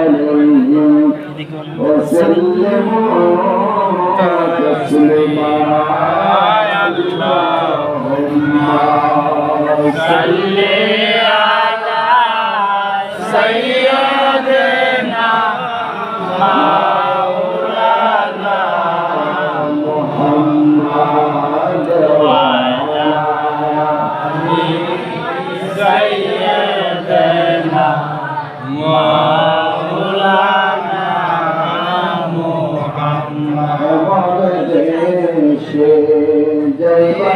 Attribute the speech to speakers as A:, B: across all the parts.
A: عليهم وسلموا تسليما اللهم صل على سيدنا مولانا محمد وعلى سيدنا مولانا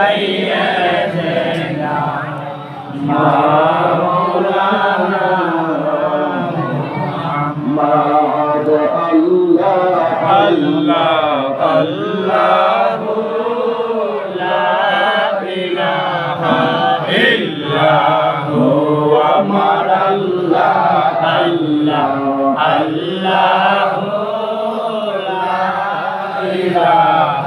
A: سيدنا مولانا محمد الله الله الله لا إله إلا هو أمر الله الله الله لا إله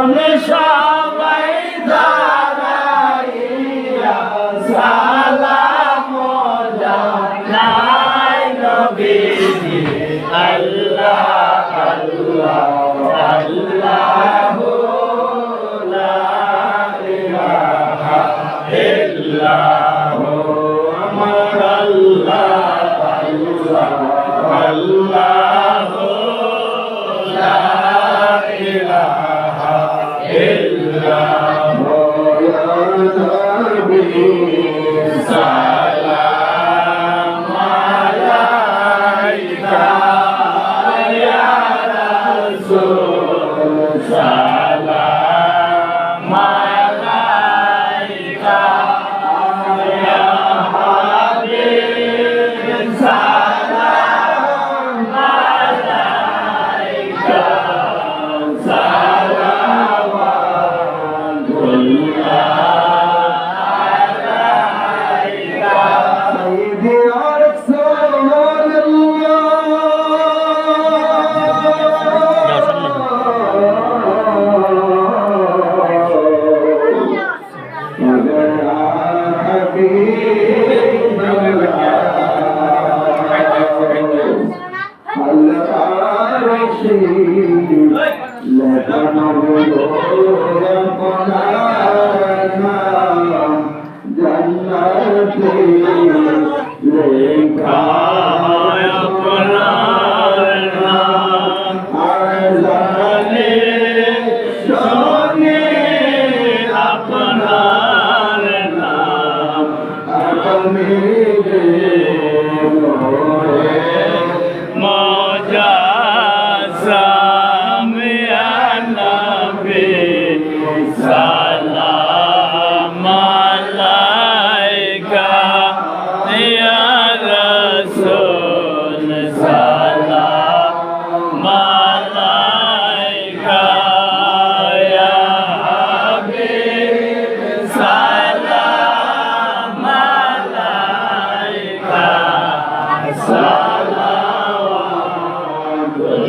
A: শুনে সবাই দাঁড়াইয়া সালাম জানাই নবীজি। আল্লাহ আল্লাহ আল্লাহ লা ইলাহা ইল্লাহু আমার আল্লাহ আল্লাহ আল্লাহ।
B: Amen. मेरे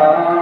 B: Allah.